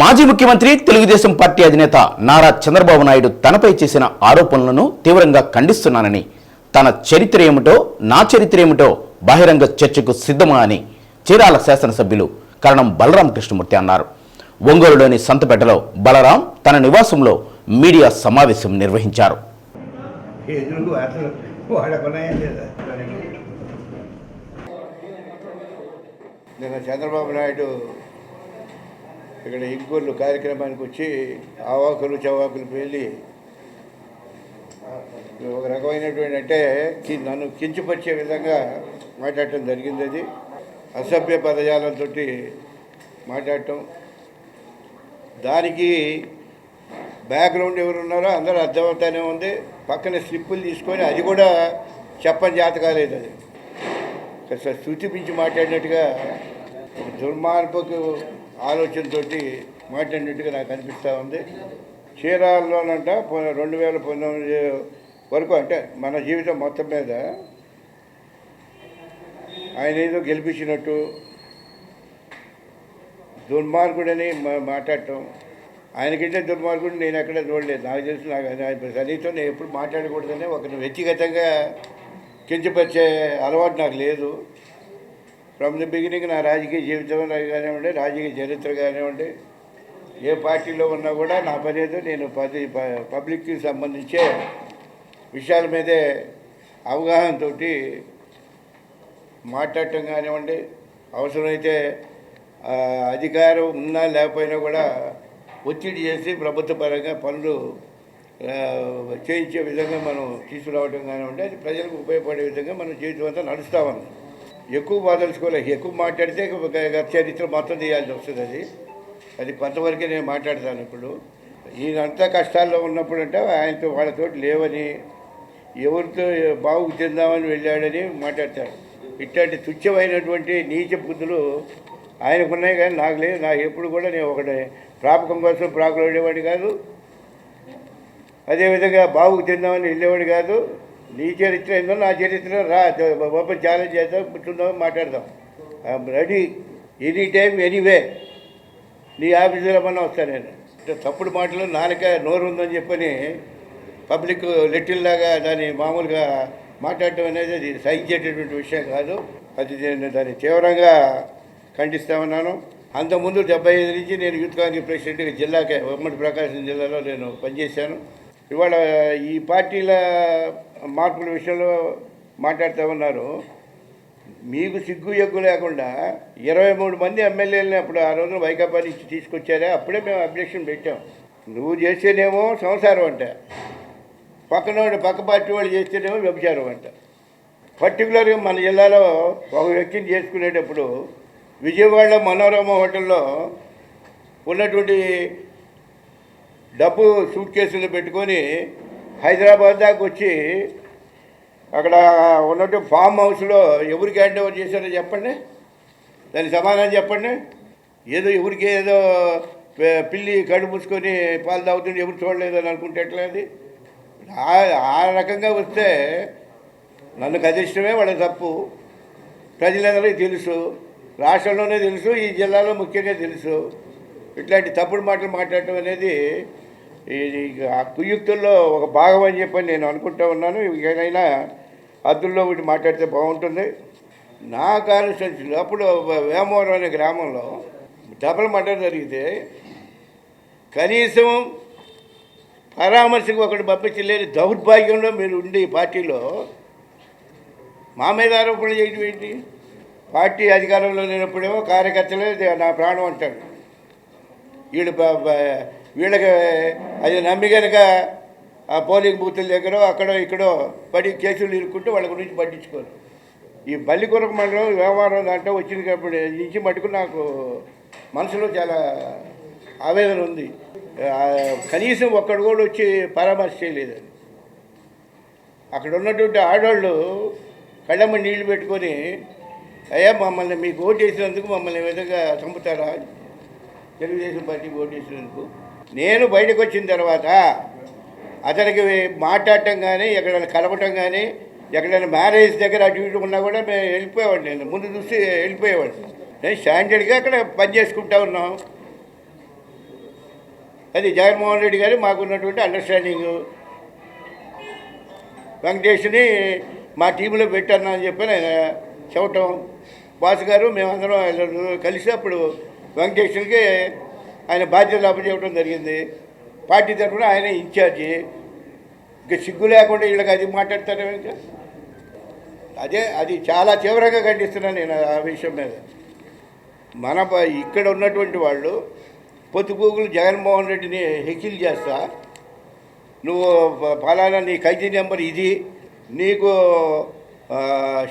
మాజీ ముఖ్యమంత్రి తెలుగుదేశం పార్టీ అధినేత నారా చంద్రబాబు నాయుడు తనపై చేసిన ఆరోపణలను తీవ్రంగా ఖండిస్తున్నానని తన చరిత్ర ఏమిటో నా చరిత్ర ఏమిటో బహిరంగ చర్చకు సిద్ధమా అని చీరాల శాసనసభ్యులు కరణం బలరాం కృష్ణమూర్తి అన్నారు. ఒంగోలులోని సంతపేటలో బలరాం తన నివాసంలో మీడియా సమావేశం నిర్వహించారు. చంద్రబాబు నాయుడు ఇక్కడ ఇంకోళ్ళు కార్యక్రమానికి వచ్చి ఆవాకులు చవాకులు పెళ్ళి ఒక రకమైనటువంటి అంటే నన్ను కించిపరిచే విధంగా మాట్లాడటం జరిగింది అది. అసభ్య పదజాలంతో మాట్లాడటం. దానికి బ్యాక్గ్రౌండ్ ఎవరు ఉన్నారో అందరూ అర్థమవుతానే ఉంది. పక్కన స్లిప్పులు తీసుకొని అది కూడా చెప్పని జాత కాలేదు అది. కాస్త స్థుతిపించి మాట్లాడినట్టుగా దుర్మార్పుకు ఆలోచనతోటి మాట్లాడినట్టుగా నాకు అనిపిస్తూ ఉంది. చీరాల్లోనంట పొ- రెండు వేల పంతొమ్మిది వరకు అంటే మన జీవితం మొత్తం మీద ఆయన ఏదో గెలిపించినట్టు దుర్మార్గుడని మా- మాట్లాడటం. ఆయనకంటే దుర్మార్గుడు నేను ఎక్కడ చూడలేదు. నాకు తెలుసు నాకు ఆయన నేను ఎప్పుడు మాట్లాడకూడదని ఒక వ్యక్తిగతంగా కించపరిచే అలవాటు నాకు లేదు. ఫ్రమ్ ది బిగినింగ్ నా రాజకీయ జీవితం కానివ్వండి రాజకీయ చరిత్ర కానివ్వండి ఏ పార్టీలో ఉన్నా కూడా నా పని ఏదో నేను పది ప- పబ్లిక్కి సంబంధించే విషయాల మీదే అవగాహనతోటి మాట్లాడటం కానివ్వండి అవసరమైతే అధికారం ఉన్నా లేకపోయినా కూడా ఒత్తిడి చేసి ప్రభుత్వ పరంగా పనులు చేయించే విధంగా మనం తీసుకురావడం కానివ్వండి అది ప్రజలకు ఉపయోగపడే విధంగా మనం జీవితం అంతా నడుస్తామని ఎక్కువ బాధలుచుకోలేదు ఎక్కువ మాట్లాడితే ఒక చరిత్ర మొత్తం తీయాల్సి వస్తుంది అది. అది కొంతవరకే నేను మాట్లాడతాను ఇప్పుడు. ఈయనంతా కష్టాల్లో ఉన్నప్పుడు అంటే ఆయనతో వాళ్ళతో లేవని ఎవరితో బాగు చెందామని వెళ్ళాడని మాట్లాడతాడు ఇట్లాంటి తుచ్చమైనటువంటి నీచ బుద్ధులు ఆయనకు ఉన్నాయి కానీ నాకు లేదు. నాకు ఎప్పుడు కూడా నేను ఒకటి. ప్రాపకం కోసం ప్రాకులు వెళ్ళేవాడి కాదు. అదేవిధంగా బాగుకు తిందామని వెళ్ళేవాడు కాదు. నీ చరిత్ర ఏందో నా చరిత్ర రా ఓపెన్ ఛాలెంజ్ చేద్దాం కూర్చుందాం మాట్లాడదాం. I'm ready any time anyway నీ ఆఫీసులో ఏమన్నా వస్తాను నేను. అంటే తప్పుడు మాటలు నాలుక నోరు ఉందని చెప్పని పబ్లిక్ లెట్టిల్లాగా దాన్ని మామూలుగా మాట్లాడటం అనేది అది సహించేటటువంటి విషయం కాదు. అది నేను దాన్ని తీవ్రంగా ఖండిస్తా ఉన్నాను అంతకుముందు డెబ్బై ఐదు నుంచి నేను యూత్ కాంగ్రెస్ ప్రెసిడెంట్గా జిల్లాకే ఉమ్మడి ప్రకాశం జిల్లాలో నేను పనిచేశాను. ఇవాళ ఈ పార్టీల మార్పుల విషయంలో మాట్లాడుతూ ఉన్నారు. మీకు సిగ్గు ఎగ్గు లేకుండా ఇరవై మూడు మంది ఎమ్మెల్యేలని అప్పుడు ఆ రోజున వైకాపా నుంచి తీసుకొచ్చారే అప్పుడే మేము అబ్జెక్షన్ పెట్టాం. నువ్వు చేస్తేనేమో సంసారం అంట. పక్కన పక్క పార్టీ వాళ్ళు చేస్తేనేమో వ్యభిచారం అంట. పర్టికులర్గా మన జిల్లాలో ఒక వ్యక్తిని చేసుకునేటప్పుడు విజయవాడ మనోరమ హోటల్లో ఉన్నటువంటి డబ్బు సూట్ కేసులు పెట్టుకొని హైదరాబాద్ దాకా వచ్చి అక్కడ ఉన్నట్టు ఫామ్ హౌస్లో ఎవరికి హ్యాండ్ ఓవర్ చేశారో చెప్పండి. దానికి సమాధానం చెప్పండి. ఏదో ఎవరికి ఏదో పిల్లి కళ్ళు మూసుకొని పాలు తాగుతుంటే ఎవరు చూడలేదు అని అనుకుంటే ఎట్లా అది ఆ ఆ రకంగా వస్తే నన్ను కదిష్టమే వాళ్ళ తప్పు. ప్రజలందరికీ తెలుసు. రాష్ట్రంలోనే తెలుసు. ఈ జిల్లాలో ముఖ్యంగా తెలుసు. ఇట్లాంటి తప్పుడు మాటలు మాట్లాడటం అనేది ఆ కుయుక్తుల్లో ఒక భాగం అని చెప్పని నేను అనుకుంటూ ఉన్నాను. ఏదైనా అద్దుల్లో వీటి మాట్లాడితే బాగుంటుంది. నా కాన్స్టిట్యూన్సీలో అప్పుడు వేమవరం అనే గ్రామంలో డబల్ మర్డర్ జరిగితే కనీసం పరామర్శకు ఒకటి పంపించలేని దౌర్భాగ్యంలో మీరు ఉండే ఈ పార్టీలో మా మీద ఆరోపణలు చేయడం ఏంటి? పార్టీ అధికారంలో లేనప్పుడేమో కార్యకర్తలే నా ప్రాణం అంటాడు వీళ్ళు వీళ్ళకి అది నమ్మి కనుక ఆ పోలింగ్ బూతుల దగ్గర అక్కడో ఇక్కడో పడి కేసులు ఇరుక్కుంటూ వాళ్ళ గురించి పట్టించుకోరు. ఈ బల్లికొరకు మండలం వ్యవహారం దాంట్లో వచ్చినప్పుడు నుంచి మటుకు నాకు మనసులో చాలా ఆవేదన ఉంది. కనీసం ఒక్కడు కూడా వచ్చి పరామర్శ చేయలేదు. అక్కడ ఉన్నటువంటి ఆడవాళ్ళు కళ్ళమ్మ నీళ్ళు పెట్టుకొని అయ్యా మమ్మల్ని మీకు ఓటు వేసినందుకు మమ్మల్ని విధంగా చంపుతారా? తెలుగుదేశం పార్టీకి ఓటు వేసినందుకు నేను బయటకు వచ్చిన తర్వాత అతనికి మాట్లాడటం కానీ ఎక్కడైనా కలపటం కానీ ఎక్కడైనా మ్యారేజ్ దగ్గర అటు ఇటు ఉన్నా కూడా మేము వెళ్ళిపోయేవాడిని. నేను ముందు చూసి వెళ్ళిపోయేవాడిని. నేను స్టాండర్డ్గా అక్కడ పని చేసుకుంటా ఉన్నాం. అది జగన్మోహన్ రెడ్డి గారు మాకున్నటువంటి అండర్స్టాండింగ్ వెంకటేష్ని మా టీంలో పెట్టాను అని చెప్పి నేను చెప్పటం. బాస్ గారు మేమందరం కలిసి అప్పుడు వెంకటేశ్వరికి ఆయన బాధ్యతలు అప్పచెప్పడం జరిగింది. పార్టీ తరఫున ఆయన ఇన్ఛార్జి. ఇంకా సిగ్గు లేకుండా వీళ్ళకి అది మాట్లాడతారు ఇంకా అదే అది చాలా తీవ్రంగా ఖండిస్తున్నాను నేను ఆ విషయం మీద. మన ఇక్కడ ఉన్నటువంటి వాళ్ళు పొత్తుపూగులు జగన్మోహన్ రెడ్డిని హెకిల్ చేస్తా. నువ్వు ఫలానా నీ ఖైదీ నెంబర్ ఇది నీకు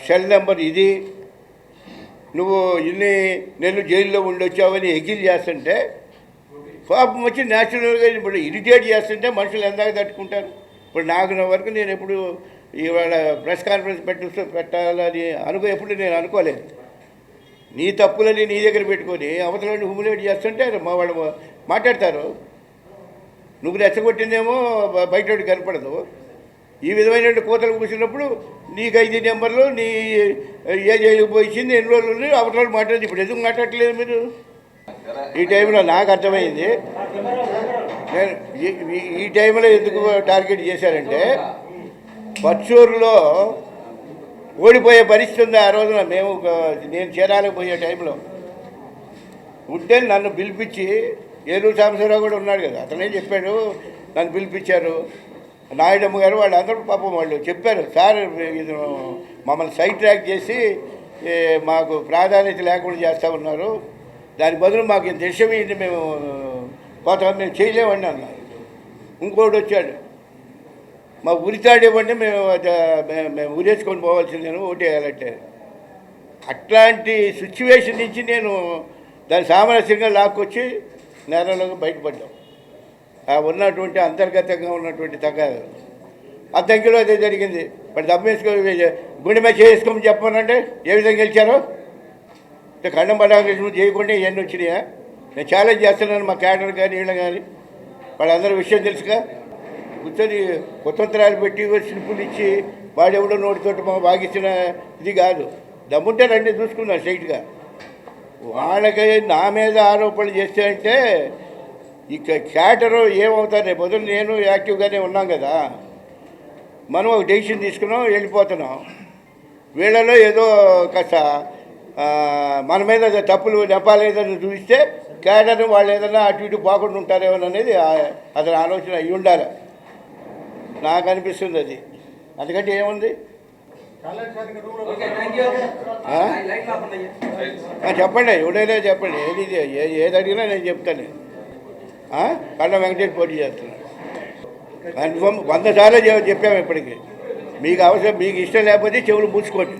షెల్ నెంబర్ ఇది నువ్వు ఇన్ని నెలలు జైల్లో ఉండొచ్చావని హెకిల్ చేస్తుంటే కోపం వచ్చి న్యాచురల్గా ఇప్పుడు ఇరిటేట్ చేస్తుంటే మనుషులు ఎందాక తట్టుకుంటారు. ఇప్పుడు నాకు వరకు నేను ఎప్పుడు ఇవాళ ప్రెస్ కాన్ఫరెన్స్ పెట్టు పెట్టాలని అనుకో ఎప్పుడు నేను అనుకోలేదు. నీ తప్పులని నీ దగ్గర పెట్టుకొని అవతలని హుమిలేట్ చేస్తుంటే మా వాళ్ళు మాట్లాడతారు. నువ్వు రెచ్చగొట్టిందేమో బ- బయట కనపడదు. ఈ విధమైనటువంటి కోతలు కూర్చున్నప్పుడు నీకు ఐదు నెంబర్లు నీ ఏ జైలుకి పోయించింది ఎన్ని రోజులు అవతల మాట్లాడింది. ఇప్పుడు ఎందుకు మాట్లాడట్లేదు మీరు? ఈ టైంలో నాకు అర్థమైంది. నేను ఈ- ఈ- టైంలో ఎందుకు టార్గెట్ చేశారంటే పచ్చూరులో ఓడిపోయే పరిస్థితి ఉంది ఆ రోజున. మేము ఒక- నేను చేరాలకు పోయే టైంలో. ఉంటే నన్ను పిలిపించి ఏలూరు సాంబశివరావు కూడా ఉన్నాడు కదా అతనే చెప్పాడు నన్ను పిలిపించారు. నాయుడమ్మ గారు వాళ్ళు అందరూ పాపం వాళ్ళు చెప్పారు సార్ ఇది మమ్మల్ని సైడ్ ట్రాక్ చేసి మాకు ప్రాధాన్యత లేకుండా చేస్తూ ఉన్నారు. దాని బదులు మాకు ఇంత విషయం ఏంటి మేము పోతాం మేము చేయలేమండి అన్నారు ఇంకోటి వచ్చాడు. మా ఉరితాడు ఇవ్వండి మేము మేము- మేము ఉరేసుకొని పోవాల్సిందేను ఓటేయాలంటే అట్లాంటి సిచ్యువేషన్ నుంచి నేను దాని సామరస్యంగా లాక్కొచ్చి నేరంలోకి బయటపడ్డాం. ఆ ఉన్నటువంటి అంతర్గతంగా ఉన్నటువంటి తగాదు ఆ దగ్గరలో అదే జరిగింది. మరి దమ్మేసుకో గుండె మీద చేసుకోమని చెప్పానంటే ఏ విధంగా గెలిచారో? అంటే ఖండం పడాకృష్ణ చేయకుండా ఇవన్నీ వచ్చినాయా? నేను ఛాలెంజ్ చేస్తున్నాను మా క్యాడర్ కానీ వీళ్ళ కానీ వాళ్ళందరూ విషయం తెలుసుగా? కూర్చొని కుతంత్రాలు పెట్టి స్లిప్పులు ఇచ్చి వాడెవడో నోటితోటి మా బాగిచ్చిన ఇది కాదు. దమ్ముంటే రండి చూసుకున్నా స్ట్రైట్గా వాళ్ళకి నా మీద ఆరోపణలు చేస్తే అంటే ఇక క్యాటరు ఏమవుతారు? రేపు నేను యాక్టివ్గానే ఉన్నాం కదా. మనం ఒక డెసిషన్ తీసుకున్నాం వెళ్ళిపోతున్నాం. వీళ్ళలో ఏదో కాస్త మన మీద తప్పులు తప్పులు ఏదైనా చూపిస్తే క్యాడర్ వాళ్ళు ఏదైనా అటు ఇటు పోకుండా ఉంటారేమో అనేది అతని ఆలోచన అయి ఉండాలి. నాకు అనిపిస్తుంది అది. అందుకంటే ఏముంది? చెప్పండి ఎవడైనా చెప్పండి. ఏది ఏది అడిగినా నేను చెప్తాను. కళ్ళ వెంకటేష్ పోటీ చేస్తున్నాను కన్ఫర్మ్ వంద సార్లు చెప్పాము ఇప్పటికి. మీకు అవసరం మీకు ఇష్టం లేకపోతే చెవులు మూసుకోండి.